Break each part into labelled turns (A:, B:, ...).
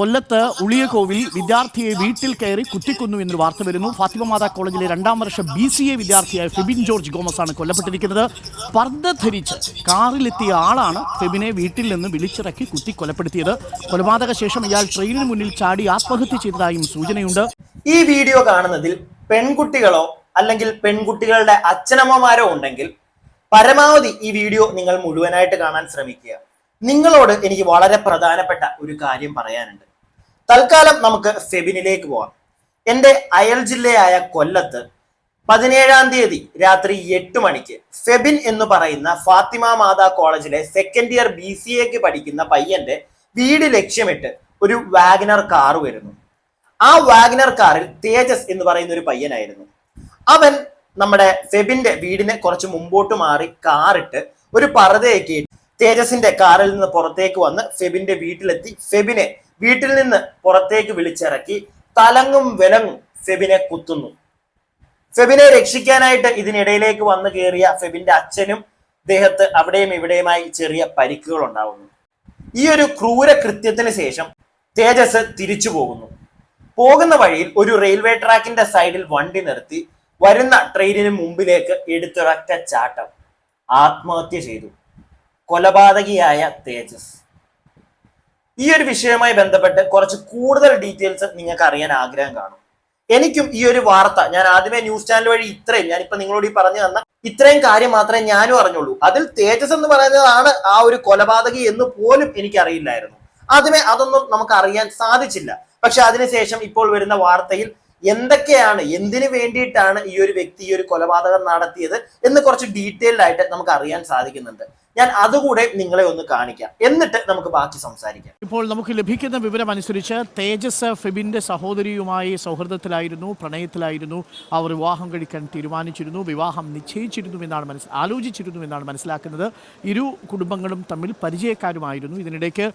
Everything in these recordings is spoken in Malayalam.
A: കൊല്ലത്ത് ഉളിയകോവിൽ വിദ്യാർത്ഥിയെ വീട്ടിൽ കയറി കുത്തിക്കൊന്നു എന്നൊരു വാർത്ത വരുന്നു. ഫാത്തിമ മാതാ കോളേജിലെ രണ്ടാം വർഷ ബി സി എ വിദ്യാർത്ഥിയായ ഫെബിൻ ജോർജ് ഗോമസ് ആണ് കൊല്ലപ്പെട്ടിരിക്കുന്നത്. പർദ്ദ ധരിച്ച് കാറിലെത്തിയ ആളാണ് ഫെബിനെ വീട്ടിൽ നിന്ന് വിളിച്ചിറക്കി കുത്തി കൊലപ്പെടുത്തിയത് കൊലപാതക ശേഷം ഇയാൾ ട്രെയിനിന് മുന്നിൽ ചാടി ആത്മഹത്യ ചെയ്തതായും സൂചനയുണ്ട്.
B: ഈ വീഡിയോ കാണുന്നതിൽ പെൺകുട്ടികളോ അല്ലെങ്കിൽ പെൺകുട്ടികളുടെ അച്ഛനമ്മമാരോ ഉണ്ടെങ്കിൽ പരമാവധി ഈ വീഡിയോ നിങ്ങൾ മുഴുവനായിട്ട് കാണാൻ ശ്രമിക്കുക. നിങ്ങളോട് എനിക്ക് വളരെ പ്രധാനപ്പെട്ട ഒരു കാര്യം പറയാനുണ്ട്. തൽക്കാലം നമുക്ക് ഫെബിനിലേക്ക് പോവാം എന്റെ അയൽ ജില്ലയായ കൊല്ലത്ത് പതിനേഴാം തീയതി രാത്രി എട്ട് മണിക്ക് ഫെബിൻ എന്ന് പറയുന്ന ഫാത്തിമ മാതാ കോളേജിലെ സെക്കൻഡ് ഇയർ ബി സി എക്ക് പഠിക്കുന്ന പയ്യന്റെ വീട് ലക്ഷ്യമിട്ട് ഒരു വാഗ്നർ കാർ വരുന്നു. ആ വാഗ്നർ കാറിൽ തേജസ് എന്ന് പറയുന്ന ഒരു പയ്യനായിരുന്നു. അവൻ നമ്മുടെ ഫെബിന്റെ വീടിനെ കുറച്ച് മുമ്പോട്ട് മാറി കാറിട്ട് ഒരു പറതയൊക്കെ തേജസിന്റെ കാറിൽ നിന്ന് പുറത്തേക്ക് വന്ന് ഫെബിന്റെ വീട്ടിലെത്തി. ഫെബിനെ വീട്ടിൽ നിന്ന് പുറത്തേക്ക് വിളിച്ചിറക്കി തലങ്ങും വിലങ്ങും ഫെബിനെ കുത്തുന്നു. ഫെബിനെ രക്ഷിക്കാനായിട്ട് ഇതിനിടയിലേക്ക് വന്നു കയറിയ ഫെബിന്റെ അച്ഛനും ദേഹത്ത് അവിടെയും ഇവിടെയുമായി ചെറിയ പരിക്കുകൾ ഉണ്ടാവുന്നു. ഈ ഒരു ക്രൂര കൃത്യത്തിന് ശേഷം തേജസ് തിരിച്ചു പോകുന്നു. പോകുന്ന വഴിയിൽ ഒരു റെയിൽവേ ട്രാക്കിന്റെ സൈഡിൽ വണ്ടി നിർത്തി വരുന്ന ട്രെയിനിന് മുമ്പിലേക്ക് എടുത്തൊരൊറ്റ ചാട്ടം. ആത്മഹത്യ ചെയ്തു. കൊലപാതകിയായ തേജസ്. ഈ ഒരു വിഷയവുമായി ബന്ധപ്പെട്ട് കുറച്ച് കൂടുതൽ ഡീറ്റെയിൽസ് നിങ്ങൾക്ക് അറിയാൻ ആഗ്രഹം കാണും. എനിക്കും ഈ ഒരു വാർത്ത ഞാൻ ആദ്യമേ ന്യൂസ് ചാനൽ വഴി ഇത്രയും ഞാനിപ്പോ നിങ്ങളോട് ഈ പറഞ്ഞു തന്ന ഇത്രയും കാര്യം മാത്രമേ ഞാനും അറിഞ്ഞുള്ളൂ. അതിൽ തേജസ് എന്ന് പറയുന്നതാണ് ആ ഒരു കൊലപാതകി എന്ന് പോലും എനിക്ക് അറിയില്ലായിരുന്നു ആദ്യമേ അതൊന്നും നമുക്ക് അറിയാൻ സാധിച്ചില്ല. പക്ഷെ അതിനുശേഷം ഇപ്പോൾ വരുന്ന വാർത്തയിൽ എന്തൊക്കെയാണ് എന്തിനു വേണ്ടിയിട്ടാണ് ഈ ഒരു വ്യക്തി ഈ ഒരു കൊലപാതകം നടത്തിയത് എന്ന് കുറച്ച് ഡീറ്റെയിൽഡ് ആയിട്ട് നമുക്ക് അറിയാൻ സാധിക്കുന്നുണ്ട്. ഞാൻ അതുകൂടെ നിങ്ങളെ ഒന്ന് കാണിക്കാം. എന്നിട്ട് നമുക്ക് ബാക്കി സംസാരിക്കാം.
A: ഇപ്പോൾ നമുക്ക് ലഭിക്കുന്ന വിവരം അനുസരിച്ച് തേജസ് ഫെബിന്റെ സഹോദരിയുമായി സൗഹൃദത്തിലായിരുന്നു പ്രണയത്തിലായിരുന്നു. അവർ വിവാഹം കഴിക്കാൻ തീരുമാനിച്ചിരുന്നു. വിവാഹം നിശ്ചയിച്ചിരുന്നു എന്നാണ് മനസ്സ് ആലോചിച്ചിരുന്നു എന്നാണ് മനസ്സിലാക്കുന്നത്. ഇരു കുടുംബങ്ങളും തമ്മിൽ പരിചയക്കാരുമായിരുന്നു. ഇതിനിടയ്ക്ക്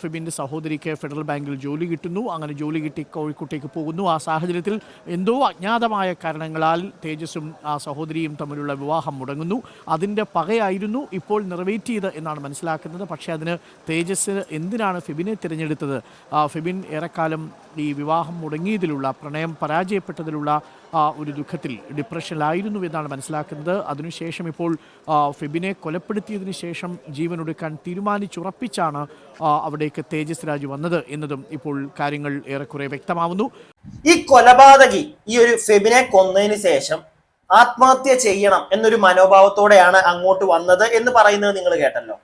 A: ഫെബിന്റെ സഹോദരിക്ക് ഫെഡറൽ ബാങ്കിൽ ജോലി കിട്ടുന്നു. അങ്ങനെ ജോലി കിട്ടി കോഴിക്കോട്ടേക്ക് പോകുന്നു. ആ സാഹചര്യത്തിൽ എന്തോ അജ്ഞാതമായ കാരണങ്ങളാൽ തേജസും ആ സഹോദരിയും തമ്മിലുള്ള വിവാഹം മുടങ്ങുന്നു. അതിന്റെ പകയായിരുന്നു ഇപ്പോൾ നിറവേറ്റിയത് എന്നാണ് മനസ്സിലാക്കുന്നത്. പക്ഷേ അതിന് തേജസ് എന്തിനാണ് ഫിബിനെ തിരഞ്ഞെടുത്തത്? ഫെബിൻ ഏറെക്കാലം ഈ വിവാഹം മുടങ്ങിയതിലുള്ള പ്രണയം പരാജയപ്പെട്ടതിലുള്ള ഒരു ദുഃഖത്തിൽ ഡിപ്രഷനിലായിരുന്നു എന്നാണ് മനസ്സിലാക്കുന്നത്. അതിനുശേഷം ഇപ്പോൾ ഫിബിനെ കൊലപ്പെടുത്തിയതിനു ശേഷം ജീവനൊടുക്കാൻ തീരുമാനിച്ചുറപ്പിച്ചാണ് അവിടേക്ക് തേജസ് രാജു വന്നത് എന്നതും ഇപ്പോൾ കാര്യങ്ങൾ ഏറെക്കുറെ വ്യക്തമാവുന്നു.
B: ഈ കൊലപാതകി ഈ ഒരു ഫെബിനെ കൊന്നതിന് ശേഷം ആത്മഹത്യ ചെയ്യണം എന്നൊരു മനോഭാവത്തോടെയാണ് അങ്ങോട്ട് വന്നത് എന്ന് പറയുന്നത് നിങ്ങൾ കേട്ടല്ലോ.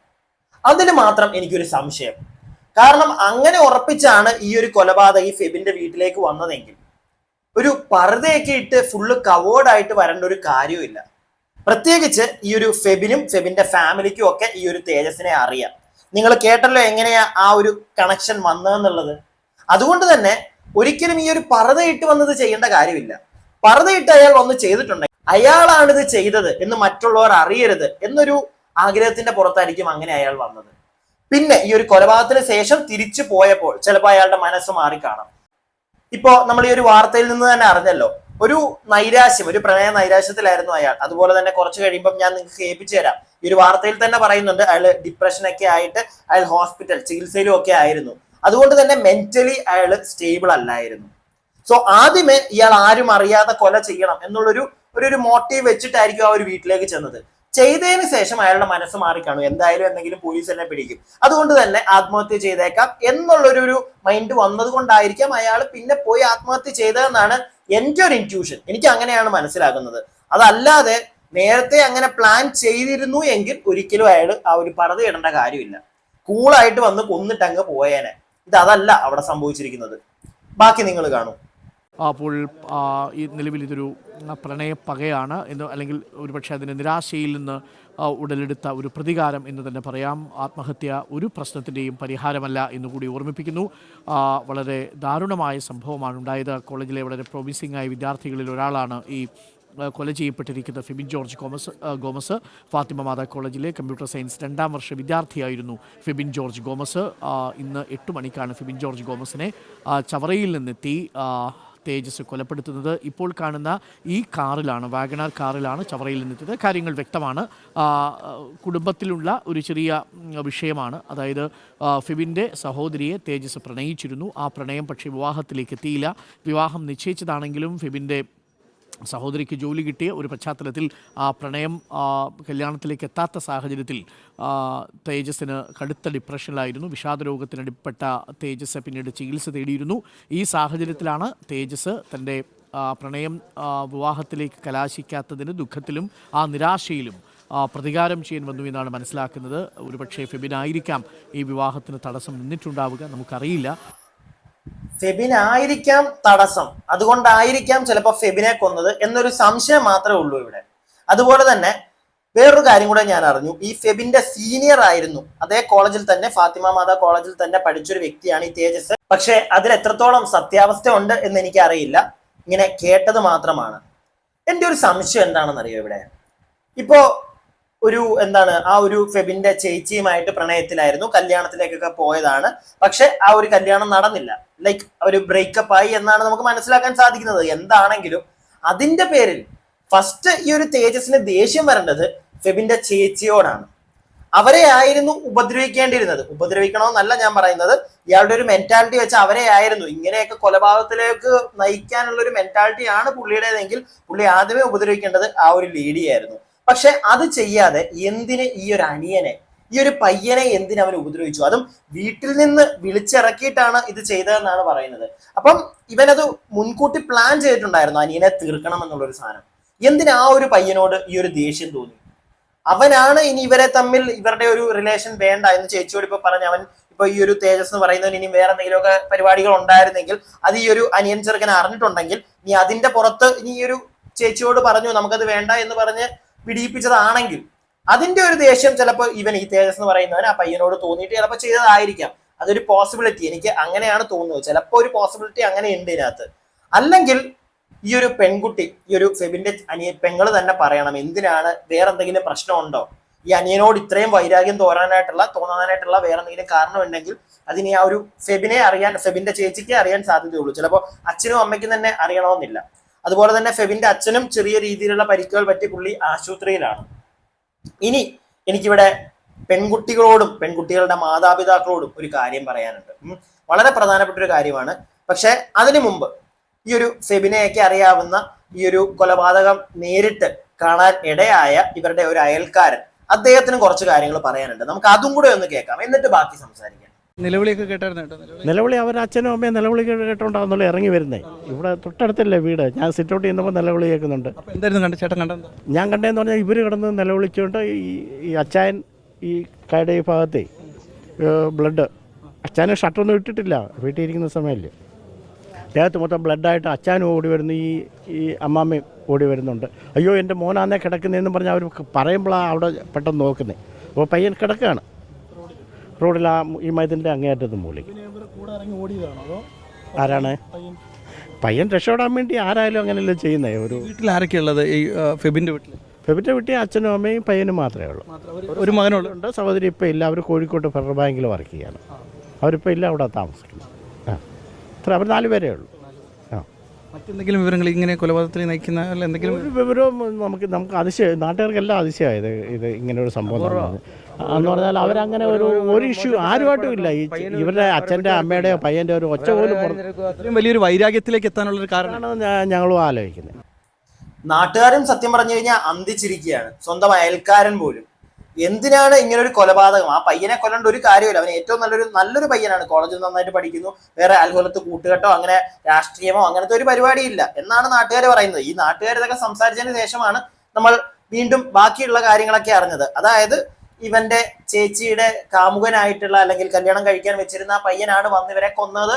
B: അതിന് മാത്രം എനിക്കൊരു സംശയം. കാരണം അങ്ങനെ ഉറപ്പിച്ചാണ് ഈ ഒരു കൊലപാതകി ഫെബിന്റെ വീട്ടിലേക്ക് വന്നതെങ്കിൽ. ഒരു പർദ്ദയൊക്കെ ഇട്ട് ഫുള്ള് കവേർഡായിട്ട് വരേണ്ട ഒരു കാര്യമില്ല പ്രത്യേകിച്ച് ഈ ഒരു ഫെബിനും ഫെബിന്റെ ഫാമിലിക്കും ഒക്കെ ഈ ഒരു തേജസിനെ അറിയാം. നിങ്ങൾ കേട്ടല്ലോ എങ്ങനെയാ ആ ഒരു കണക്ഷൻ വന്നതെന്നുള്ളത്. അതുകൊണ്ട് തന്നെ ഒരിക്കലും ഈ ഒരു പർദ്ദയിട്ട് വന്നത് ചെയ്യേണ്ട കാര്യമില്ല. പർദ്ദയിട്ട് അയാൾ വന്ന് ചെയ്തിട്ടുണ്ടെങ്കിൽ അയാളാണ് ഇത് ചെയ്തത് എന്ന് മറ്റുള്ളവർ അറിയരുത് എന്നൊരു ആഗ്രഹത്തിന്റെ പുറത്തായിരിക്കും അങ്ങനെ അയാൾ വന്നത്. പിന്നെ ഈ ഒരു കൊലപാതകത്തിന് ശേഷം തിരിച്ചു പോയപ്പോൾ ചിലപ്പോൾ അയാളുടെ മനസ്സ് മാറിക്കാണാം. ഇപ്പോ നമ്മൾ ഈ ഒരു വാർത്തയിൽ നിന്ന് തന്നെ അറിഞ്ഞല്ലോ ഒരു നൈരാശ്യം ഒരു പ്രണയ നൈരാശ്യത്തിലായിരുന്നു അയാൾ. അതുപോലെ തന്നെ കുറച്ച് കഴിയുമ്പോൾ ഞാൻ നിങ്ങൾക്ക് ഏൽപ്പിച്ചു തരാം. ഈ ഒരു വാർത്തയിൽ തന്നെ പറയുന്നുണ്ട് അയാൾ ഡിപ്രഷനൊക്കെ ആയിട്ട് അയാൾ ഹോസ്പിറ്റൽ ചികിത്സയിലും ഒക്കെ ആയിരുന്നു. അതുകൊണ്ട് തന്നെ മെന്റലി അയാൾ സ്റ്റേബിൾ അല്ലായിരുന്നു. സോ ആദ്യമേ ഇയാൾ ആരും അറിയാതെ കൊല ചെയ്യണം എന്നുള്ളൊരു ഒരു ഒരു മോട്ടീവ് വെച്ചിട്ടായിരിക്കും ആ ഒരു വീട്ടിലേക്ക് ചെന്നത്. ചെയ്തതിന് ശേഷം അയാളുടെ മനസ്സ് മാറിക്കാണും എന്തായാലും എന്തെങ്കിലും പോലീസ് എന്നെ പിടിക്കും. അതുകൊണ്ട് തന്നെ ആത്മഹത്യ ചെയ്തേക്കാം എന്നുള്ളൊരു മൈൻഡ് വന്നത് കൊണ്ടായിരിക്കാം അയാൾ പിന്നെ പോയി ആത്മഹത്യ ചെയ്തതെന്നാണ് എന്റെ ഒരു ഇന്റ്യൂഷൻ എനിക്ക് അങ്ങനെയാണ് മനസ്സിലാകുന്നത്. അതല്ലാതെ നേരത്തെ അങ്ങനെ പ്ലാൻ ചെയ്തിരുന്നു എങ്കിൽ ഒരിക്കലും അയാൾ ആ ഒരു പറത് ഇടേണ്ട കാര്യമില്ല. കൂളായിട്ട് വന്ന് കൊന്നിട്ടങ്ങ് പോയേനെ. ഇത് അതല്ല അവിടെ സംഭവിച്ചിരിക്കുന്നത്. ബാക്കി നിങ്ങൾ കാണും.
A: അപ്പോൾ ഈ നിലവിൽ ഇതൊരു പ്രണയ പ്രണയപ്പകയാണ് എന്ന് അല്ലെങ്കിൽ ഒരുപക്ഷെ അതിന്റെ നിരാശയിൽ നിന്ന് ഉടലെടുത്ത ഒരു പ്രതികാരം എന്ന് തന്നെ പറയാം. ആത്മഹത്യ ഒരു പ്രശ്നത്തിന്റെയും പരിഹാരമല്ല എന്നുകൂടി ഓർമ്മിപ്പിക്കുന്നു. വളരെ ദാരുണമായ സംഭവമാണ് ഉണ്ടായത്. കോളേജിലെ വളരെ പ്രോമിസിംഗ് ആയ വിദ്യാർത്ഥികളിൽ ഒരാളാണ് ഈ കൊല ചെയ്യപ്പെട്ടിരിക്കുന്ന Fibin George Gomez Gomez Fathima Matha കോളേജിലെ കമ്പ്യൂട്ടർ സയൻസ് രണ്ടാം വർഷ വിദ്യാർത്ഥിയായിരുന്നു ഫിബിൻ ജോർജ് ഗോമസ്. ഇന്ന് എട്ട് മണിക്കാണ് ഫിബിൻ ജോർജ് ഗോമസിനെ ചവറയിൽ നിന്നെത്തി. തേജസ് കൊലപ്പെടുത്തുന്നത് ഇപ്പോൾ കാണുന്ന ഈ കാറിലാണ് വാഗണാർ കാറിലാണ് ചവറയിൽ നിന്നെത്തിയത്. കാര്യങ്ങൾ വ്യക്തമാണ്. കുടുംബത്തിലുള്ള ഒരു ചെറിയ വിഷയമാണ്. അതായത് ഫിബിന്റെ സഹോദരിയെ തേജസ് പ്രണയിച്ചിരുന്നു. ആ പ്രണയം പക്ഷേ വിവാഹത്തിലേക്ക് എത്തിയില്ല. വിവാഹം നിശ്ചയിച്ചതാണെങ്കിലും ഫിബിന്റെ സഹോദരിക്ക് ജോലി കിട്ടിയ ഒരു പശ്ചാത്തലത്തിൽ ആ പ്രണയം കല്യാണത്തിലേക്ക് എത്താത്ത സാഹചര്യത്തിൽ തേജസ്സിന് കടുത്ത ഡിപ്രഷനിലായിരുന്നു. വിഷാദ രോഗത്തിനടിപ്പെട്ട തേജസ് പിന്നീട് ചികിത്സ തേടിയിരുന്നു. ഈ സാഹചര്യത്തിലാണ് തേജസ് തന്റെ പ്രണയം വിവാഹത്തിലേക്ക് കലാശിക്കാത്തതിന് ദുഃഖത്തിലും ആ നിരാശയിലും പ്രതികാരം ചെയ്യാൻ വന്നു എന്നാണ് മനസ്സിലാക്കുന്നത്. ഒരുപക്ഷെ ഫെബിനായിരിക്കാം ഈ വിവാഹത്തിന് തടസ്സം നിന്നിട്ടുണ്ടാവുക. നമുക്കറിയില്ല.
B: ഫെബിനായിരിക്കാം തടസ്സം. അതുകൊണ്ടായിരിക്കാം ചിലപ്പോൾ ഫെബിനെ കൊന്നത് എന്നൊരു സംശയം മാത്രമേ ഉള്ളൂ ഇവിടെ. അതുപോലെ തന്നെ വേറൊരു കാര്യം കൂടെ ഞാൻ അറിഞ്ഞു. ഈ ഫെബിന്റെ സീനിയർ ആയിരുന്നു. അതേ കോളേജിൽ തന്നെ ഫാത്തിമ മാതാ കോളേജിൽ തന്നെ പഠിച്ചൊരു വ്യക്തിയാണ് ഈ തേജസ്. പക്ഷെ അതിൽ എത്രത്തോളം സത്യാവസ്ഥ ഉണ്ട് എന്ന് എനിക്ക് അറിയില്ല ഇങ്ങനെ കേട്ടത് മാത്രമാണ്. എന്റെ ഒരു സംശയം എന്താണെന്ന് അറിയോ ഇവിടെ? ഇപ്പോ ഒരു എന്താണ് ആ ഒരു ഫെബിന്റെ ചേച്ചിയുമായിട്ട് പ്രണയത്തിലായിരുന്നു കല്യാണത്തിലേക്കൊക്കെ പോയതാണ്. പക്ഷെ ആ ഒരു കല്യാണം നടന്നില്ല. ലൈക്ക് ഒരു ബ്രേക്കപ്പ് ആയി എന്നാണ് നമുക്ക് മനസ്സിലാക്കാൻ സാധിക്കുന്നത്. എന്താണെങ്കിലും അതിന്റെ പേരിൽ ഫസ്റ്റ് ഈ ഒരു തേജസ്സിന് ദേഷ്യം വരേണ്ടത് ഫെബിന്റെ ചേച്ചിയോടാണ്. അവരെ ആയിരുന്നു ഉപദ്രവിക്കേണ്ടിയിരുന്നത്. ഉപദ്രവിക്കണമെന്നല്ല ഞാൻ പറയുന്നത്. ഇയാളുടെ ഒരു മെന്റാലിറ്റി വെച്ച് അവരെ ആയിരുന്നു. ഇങ്ങനെയൊക്കെ കൊലപാതകത്തിലേക്ക് നയിക്കാനുള്ള ഒരു മെന്റാലിറ്റി ആണ് പുള്ളിയുടേതെങ്കിൽ പുള്ളി ആദ്യമേ ഉപദ്രവിക്കേണ്ടത് ആ ഒരു ലേഡിയായിരുന്നു പക്ഷെ അത് ചെയ്യാതെ എന്തിന് ഈ ഒരു അനിയനെ ഈ ഒരു പയ്യനെ എന്തിന് അവൻ ഉപദ്രവിച്ചു? അതും വീട്ടിൽ നിന്ന് വിളിച്ചിറക്കിയിട്ടാണ് ഇത് ചെയ്തതെന്നാണ് പറയുന്നത്. അപ്പം ഇവനത് മുൻകൂട്ടി പ്ലാൻ ചെയ്തിട്ടുണ്ടായിരുന്നു അനിയനെ തീർക്കണം എന്നുള്ള ഒരു സാധനം. എന്തിനാ ആ ഒരു പയ്യനോട് ഈ ഒരു ദേഷ്യം തോന്നി? അവനാണ് ഇനി ഇവരെ തമ്മിൽ ഇവരുടെ ഒരു റിലേഷൻ വേണ്ട എന്ന് ചേച്ചിയോട് ഇപ്പൊ പറഞ്ഞ അവൻ ഇപ്പൊ ഈ ഒരു തേജസ് എന്ന് പറയുന്നവന് ഇനി വേറെ എന്തെങ്കിലുമൊക്കെ പരിപാടികൾ ഉണ്ടായിരുന്നെങ്കിൽ അത് ഈ ഒരു അനിയൻ ചെറുക്കൻ അറിഞ്ഞിട്ടുണ്ടെങ്കിൽ നീ അതിന്റെ പുറത്ത് ഇനി ഈ ഒരു ചേച്ചിയോട് പറഞ്ഞു നമുക്കത് വേണ്ട എന്ന് പറഞ്ഞ് പിടിയിപ്പിച്ചതാണെങ്കിൽ അതിന്റെ ഒരു ദേഷ്യം ചിലപ്പോൾ ഇവൻ ഈ തേജസ് എന്ന് പറയുന്നവൻ ആ പയ്യനോട് തോന്നിയിട്ട് ചിലപ്പോൾ ചെയ്തതായിരിക്കാം. അതൊരു പോസിബിലിറ്റി എനിക്ക് അങ്ങനെയാണ് തോന്നുന്നത്. ചിലപ്പോൾ ഒരു പോസിബിലിറ്റി അങ്ങനെ ഉണ്ട് ഇതിനകത്ത്. അല്ലെങ്കിൽ ഈ ഒരു പെൺകുട്ടി ഈ ഒരു ഫെബിന്റെ അനിയ പെങ്ങൾ തന്നെ പറയണം എന്തിനാണ് വേറെ എന്തെങ്കിലും പ്രശ്നമുണ്ടോ? ഈ അനിയനോട് ഇത്രയും വൈരാഗ്യം തോരാനായിട്ടുള്ള തോന്നാനായിട്ടുള്ള വേറെ എന്തെങ്കിലും കാരണം ഉണ്ടെങ്കിൽ അതിന് ആ ഒരു ഫെബിനെ അറിയാൻ ഫെബിന്റെ ചേച്ചിക്ക് അറിയാൻ സാധ്യതയുള്ളൂ. ചിലപ്പോൾ അച്ഛനും അമ്മയ്ക്കും തന്നെ അറിയണമെന്നില്ല. അതുപോലെ തന്നെ ഫെബിന്റെ അച്ഛനും ചെറിയ രീതിയിലുള്ള പരിക്കുകൾ പറ്റി പുള്ളി ആശുപത്രിയിലാണ്. ഇനി എനിക്കിവിടെ പെൺകുട്ടികളോടും പെൺകുട്ടികളുടെ മാതാപിതാക്കളോടും ഒരു കാര്യം പറയാനുണ്ട്. വളരെ പ്രധാനപ്പെട്ട ഒരു കാര്യമാണ്. പക്ഷെ അതിനു മുമ്പ് ഈ ഒരു ഫെബിനെയൊക്കെ അറിയാവുന്ന ഈ ഒരു കൊലപാതകം നേരിട്ട് കാണാൻ ഇടയായ ഇവരുടെ ഒരു അയൽക്കാരൻ അദ്ദേഹത്തിന് കുറച്ച് കാര്യങ്ങൾ പറയാനുണ്ട്. നമുക്ക് അതും കൂടെ ഒന്ന് കേൾക്കാം. എന്നിട്ട് ബാക്കി സംസാരിക്കാം.
C: നിലവിളിയൊക്കെ കേട്ടായിരുന്നു കേട്ടോ നിലവിളി.
D: അവർ അച്ഛനും അമ്മയും നിലവിളി കേട്ടോണ്ടാവുന്നല്ലോ ഇറങ്ങി വരുന്നേ. ഇവിടെ തൊട്ടടുത്തല്ലേ വീട്. ഞാൻ സിറ്റ് ഔട്ട് ചെയ്യുമ്പോൾ നിലവിളി കേൾക്കുന്നുണ്ട്.
C: എന്തായിരുന്നു കണ്ട ചേട്ടൻ
D: ഞാൻ കണ്ടതെന്ന് പറഞ്ഞാൽ ഇവർ കിടന്ന് നിലവിളിച്ചുകൊണ്ട് ഈ ഈ അച്ചായൻ ഈ കയുടെ ഈ ഭാഗത്തെ ബ്ലഡ് അച്ചായന് ഷട്ടറൊന്നും ഇട്ടിട്ടില്ല. വീട്ടിലിരിക്കുന്ന സമയമില്ല ദേഹത്ത് മൊത്തം ബ്ലഡായിട്ട് അച്ചാനും ഓടി വരുന്നു ഈ ഈ അമ്മാമ്മയും ഓടി വരുന്നുണ്ട്. അയ്യോ എന്റെ മോനാന്നേ കിടക്കുന്നതെന്ന് പറഞ്ഞാൽ അവർ പറയുമ്പോഴാണ് അവിടെ പെട്ടെന്ന് നോക്കുന്നത് അപ്പോൾ പയ്യൻ കിടക്കുകയാണ് റോഡിൽ ആ ഈ മയത്തിന്റെ അങ്ങേയറ്റത്ത്
C: മൂളി.
D: ആരാണ്? പയ്യൻ രക്ഷപ്പെടാൻ വേണ്ടി ആരായാലും അങ്ങനെയല്ലേ ചെയ്യുന്നേ? ഒരു
C: വീട്ടിൽ ആരൊക്കെയുള്ളത് ഈ ഫെബിന്റെ വീട്ടിൽ
D: ഫെബിന്റെ വീട്ടിൽ അച്ഛനും അമ്മയും പയ്യനും മാത്രമേ ഉള്ളൂ.
C: ഒരു
D: മകനുള്ളൂണ്ട് സഹോദരി ഇപ്പോൾ ഇല്ല. അവർ കോഴിക്കോട്ട് ഫെഡറൽ ബാങ്കിൽ വർക്ക് ചെയ്യാണ്. അവരിപ്പോൾ ഇല്ല അവിടെ താമസിക്കുന്നു. ആ. ഇത്ര അവർ നാല് പേരേ ഉള്ളൂ. ആ.
C: മറ്റെന്തെങ്കിലും വിവരങ്ങൾ ഇങ്ങനെ കൊലപാതകത്തിൽ നയിക്കുന്ന എന്തെങ്കിലും
D: ഒരു വിവരവും നമുക്ക് നമുക്ക് അതിശയം നാട്ടുകാർക്കെല്ലാം അതിശയമായത് ഇത് ഇങ്ങനെ ഒരു സംഭവം എന്ന് പറഞ്ഞാൽ അവരങ്ങനെ ഒരു ഒരു ഇഷ്യൂ ആരുമായിട്ടും ഇല്ല. ഈ ഇവരുടെ അച്ഛന്റെ അമ്മയുടെയോ പയ്യന്റെ ഒരു ഒച്ച പോലും
C: അത്രയും വലിയൊരു വൈരാഗ്യത്തിലേക്ക് എത്താനുള്ള ഒരു
D: കാരണമാണ് ഞങ്ങളും ആലോചിക്കുന്നത്
B: നാട്ടുകാരും സത്യം പറഞ്ഞു കഴിഞ്ഞാൽ അന്തിച്ചിരിക്കുകയാണ്. സ്വന്തം അയൽക്കാരൻ പോലും. എന്തിനാണ് ഇങ്ങനെ ഒരു കൊലപാതകം? ആ പയ്യനെ കൊല്ലേണ്ട ഒരു കാര്യമില്ല അവൻ ഏറ്റവും നല്ലൊരു നല്ലൊരു പയ്യനാണ്. കോളേജിൽ നന്നായിട്ട് പഠിക്കുന്നു. വേറെ അൽഹോലത്ത് കൂട്ടുകെട്ടോ അങ്ങനെ രാഷ്ട്രീയമോ അങ്ങനത്തെ ഒരു പരിപാടിയില്ല. എന്നാണ് നാട്ടുകാർ പറയുന്നത്. ഈ നാട്ടുകാർ ഇതൊക്കെ സംസാരിച്ചതിന് ശേഷമാണ് നമ്മൾ വീണ്ടും ബാക്കിയുള്ള കാര്യങ്ങളൊക്കെ അറിഞ്ഞത്. അതായത് ഇവന്റെ ചേച്ചിയുടെ കാമുകനായിട്ടുള്ള അല്ലെങ്കിൽ കല്യാണം കഴിക്കാൻ വെച്ചിരുന്ന ആ പയ്യനാണ് വന്ന് ഇവരെ കൊന്നത്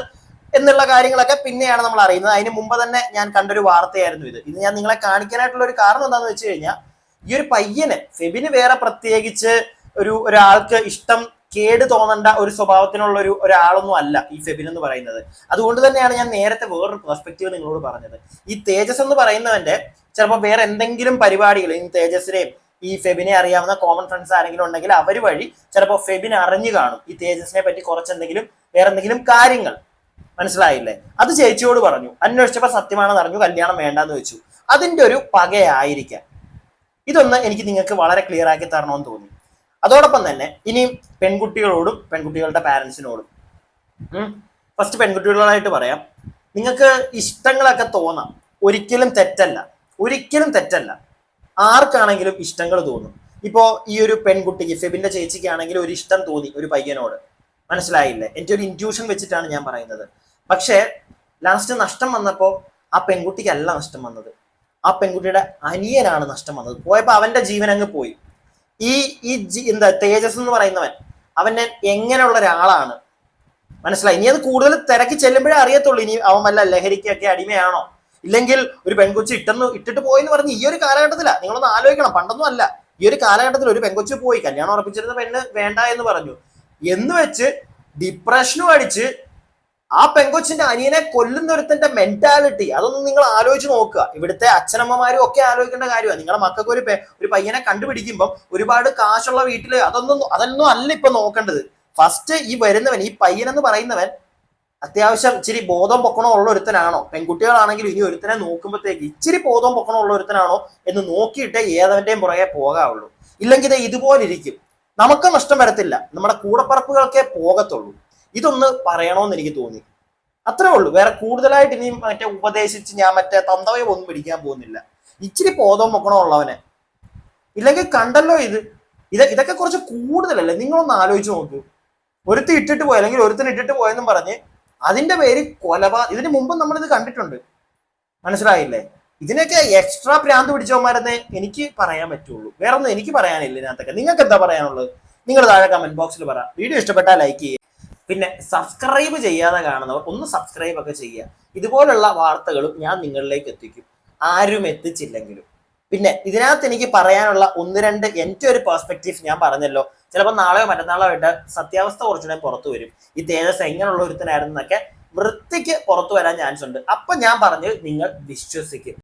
B: എന്നുള്ള കാര്യങ്ങളൊക്കെ പിന്നെയാണ് നമ്മൾ അറിയുന്നത്. അതിന് മുമ്പ് തന്നെ ഞാൻ കണ്ടൊരു വാർത്തയായിരുന്നു ഇത്. ഇത് ഞാൻ നിങ്ങളെ കാണിക്കാനായിട്ടുള്ള ഒരു കാരണം എന്താണെന്ന് വെച്ച് കഴിഞ്ഞാൽ ഈ ഒരു പയ്യന് ഫെബിന് വേറെ പ്രത്യേകിച്ച് ഒരു ഒരാൾക്ക് ഇഷ്ടം കേട് തോന്നേണ്ട ഒരു സ്വഭാവത്തിനുള്ള ഒരു ഒരാളൊന്നും അല്ല ഈ ഫെബിൻ എന്ന് പറയുന്നത്. അതുകൊണ്ട് തന്നെയാണ് ഞാൻ നേരത്തെ വേറൊരു പെർസ്പെക്റ്റീവ് നിങ്ങളോട് പറഞ്ഞത്. ഈ തേജസ് എന്ന് പറയുന്നവന്റെ ചിലപ്പോൾ വേറെ എന്തെങ്കിലും പരിപാടികൾ ഈ തേജസിനെയും ഈ ഫെബിനെ അറിയാവുന്ന കോമൺ ഫ്രണ്ട്സ് ആരെങ്കിലും ഉണ്ടെങ്കിൽ അവർ വഴി ചിലപ്പോൾ ഫെബിൻ അറിഞ്ഞു കാണും. ഈ തേജസിനെ പറ്റി കുറച്ചെന്തെങ്കിലും വേറെ എന്തെങ്കിലും കാര്യങ്ങൾ. മനസ്സിലായില്ലേ? അത് ചേച്ചിയോട് പറഞ്ഞു. അന്വേഷിച്ചപ്പോൾ സത്യമാണെന്ന് അറിഞ്ഞു കല്യാണം വേണ്ടാന്ന് വെച്ചു. അതിന്റെ ഒരു പകയായിരിക്കാം. ഇതൊന്ന് എനിക്ക് നിങ്ങൾക്ക് വളരെ ക്ലിയർ ആക്കി തരണമെന്ന് തോന്നി. അതോടൊപ്പം തന്നെ ഇനിയും പെൺകുട്ടികളോടും പെൺകുട്ടികളുടെ പാരൻസിനോടും ഫസ്റ്റ് പെൺകുട്ടികളോടായിട്ട് പറയാം. നിങ്ങൾക്ക് ഇഷ്ടങ്ങളൊക്കെ തോന്നാം. ഒരിക്കലും തെറ്റല്ല. ഒരിക്കലും തെറ്റല്ല. ആർക്കാണെങ്കിലും ഇഷ്ടങ്ങൾ തോന്നും. ഇപ്പോ ഈ ഒരു പെൺകുട്ടിക്ക് ഫെബിന്റെ ചേച്ചിക്കാണെങ്കിൽ ഒരു ഇഷ്ടം തോന്നി ഒരു പയ്യനോട്. മനസ്സിലായില്ലേ? എന്റെ ഒരു ഇന്റ്യൂഷൻ വെച്ചിട്ടാണ് ഞാൻ പറയുന്നത്. പക്ഷേ ലാസ്റ്റ് നഷ്ടം വന്നപ്പോൾ ആ പെൺകുട്ടിക്കല്ല നഷ്ടം വന്നത്. ആ പെൺകുട്ടിയുടെ അനിയനാണ് നഷ്ടം വന്നത്. പോയപ്പോൾ അവന്റെ ജീവൻ അങ്ങ് പോയി. ഈ ഈ എന്താ തേജസ് എന്ന് പറയുന്നവൻ അവനെ എങ്ങനെയുള്ള ഒരാളാണ്? മനസ്സിലായി? ഇനി അത് കൂടുതൽ തിരക്കി ചെല്ലുമ്പോഴേ അറിയത്തുള്ളൂ. ഇനി അവൻ വല്ല ലഹരിക്കൊക്കെ അടിമയാണോ? ഇല്ലെങ്കിൽ ഒരു പെൺകൊച്ചു ഇട്ടെന്ന് ഇട്ടിട്ട് പോയെന്ന് പറഞ്ഞ് ഈ ഒരു കാലഘട്ടത്തില. നിങ്ങളൊന്ന് ആലോചിക്കണം. പണ്ടൊന്നും അല്ല. ഈ ഒരു കാലഘട്ടത്തിൽ ഒരു പെൺകൊച്ചു പോയി. കല്യാണം ഉറപ്പിച്ചിരുന്ന പെണ്ണ് വേണ്ട എന്ന് പറഞ്ഞു. എന്ന് വെച്ച് ഡിപ്രഷനും അടിച്ച് ആ പെങ്കൊച്ചിന്റെ അനിയനെ കൊല്ലുന്ന ഒരുത്തന്റെ മെന്റാലിറ്റി അതൊന്നും നിങ്ങൾ ആലോചിച്ച് നോക്കുക. ഇവിടുത്തെ അച്ഛനമ്മമാരും ഒക്കെ ആലോചിക്കേണ്ട കാര്യമാണ് നിങ്ങളുടെ മക്കൾക്ക് ഒരു ഒരു പയ്യനെ കണ്ടുപിടിക്കുമ്പോൾ ഒരുപാട് കാശുള്ള വീട്ടിൽ അതൊന്നും അതൊന്നും അല്ല ഇപ്പൊ നോക്കേണ്ടത്. ഫസ്റ്റ് ഈ വരുന്നവൻ ഈ പയ്യനെന്ന് പറയുന്നവൻ അത്യാവശ്യം ഇച്ചിരി ബോധം പൊക്കണോ ഉള്ള ഒരുത്തനാണോ? പെൺകുട്ടികളാണെങ്കിൽ ഇനി ഒരുത്തനെ നോക്കുമ്പോഴത്തേക്ക് ഇച്ചിരി ബോധം പൊക്കണോ ഉള്ള ഒരുത്തനാണോ എന്ന് നോക്കിയിട്ട് ഏതവന്റെയും പുറകെ പോകാവുള്ളൂ. ഇല്ലെങ്കിൽ ഇത് ഇതുപോലെ ഇരിക്കും. നമുക്ക് നഷ്ടം വരത്തില്ല. നമ്മുടെ കൂടപ്പറപ്പുകൾക്കേ പോകത്തുള്ളൂ. ഇതൊന്ന് പറയണമെന്ന് എനിക്ക് തോന്നി. അത്രേ ഉള്ളൂ. വേറെ കൂടുതലായിട്ട് ഇനിയും മറ്റേ ഉപദേശിച്ച് ഞാൻ മറ്റേ തന്തവയെ ഒന്നും പിടിക്കാൻ പോകുന്നില്ല. ഇച്ചിരി ബോധം പൊക്കണോ ഉള്ളവനെ. ഇല്ലെങ്കിൽ കണ്ടല്ലോ ഇത്. ഇത് ഇതൊക്കെ കുറച്ച് കൂടുതലല്ലേ? നിങ്ങളൊന്ന് ആലോചിച്ച് നോക്കൂ. ഒരുത്തി ഇട്ടിട്ട് പോയി അല്ലെങ്കിൽ ഒരുത്തിന് ഇട്ടിട്ട് പോയെന്നും പറഞ്ഞ് അതിന്റെ പേര് കൊലപാ ഇതിന് മുമ്പ് ഇത് കണ്ടിട്ടുണ്ട്. മനസ്സിലായില്ലേ? ഇതിനൊക്കെ എക്സ്ട്രാ പ്രാന്ത് പിടിച്ചവന്മാരെന്നേ എനിക്ക് പറയാൻ പറ്റുള്ളൂ. വേറെ ഒന്നും എനിക്ക് പറയാനില്ല ഇതിനകത്തൊക്കെ. നിങ്ങൾക്ക് എന്താ പറയാനുള്ളത്? നിങ്ങൾ താഴെ കമന്റ് ബോക്സിൽ പറ. വീഡിയോ ഇഷ്ടപ്പെട്ടാൽ ലൈക്ക് ചെയ്യുക. പിന്നെ സബ്സ്ക്രൈബ് ചെയ്യാതെ കാണുന്നവർ ഒന്ന് സബ്സ്ക്രൈബ് ഒക്കെ ചെയ്യുക. ഇതുപോലുള്ള വാർത്തകളും ഞാൻ നിങ്ങളിലേക്ക് എത്തിക്കും. ആരും എത്തിച്ചില്ലെങ്കിലും. പിന്നെ ഇതിനകത്ത് എനിക്ക് പറയാനുള്ള ഒന്ന് രണ്ട് എന്റെ ഒരു പെർസ്പെക്റ്റീവ് ഞാൻ പറഞ്ഞല്ലോ. ചിലപ്പോൾ നാളെയോ മറ്റന്നാളോ ആയിട്ട് സത്യാവസ്ഥ കുറച്ചുകൂടെ പുറത്തു വരും. ഈ തേജസ് എങ്ങനെയുള്ള ഒരുത്തനായിരുന്നു വൃത്തിക്ക് പുറത്തു വരാൻ ചാൻസ് ഉണ്ട്. അപ്പൊ ഞാൻ പറഞ്ഞു നിങ്ങൾ വിശ്വസിക്കും.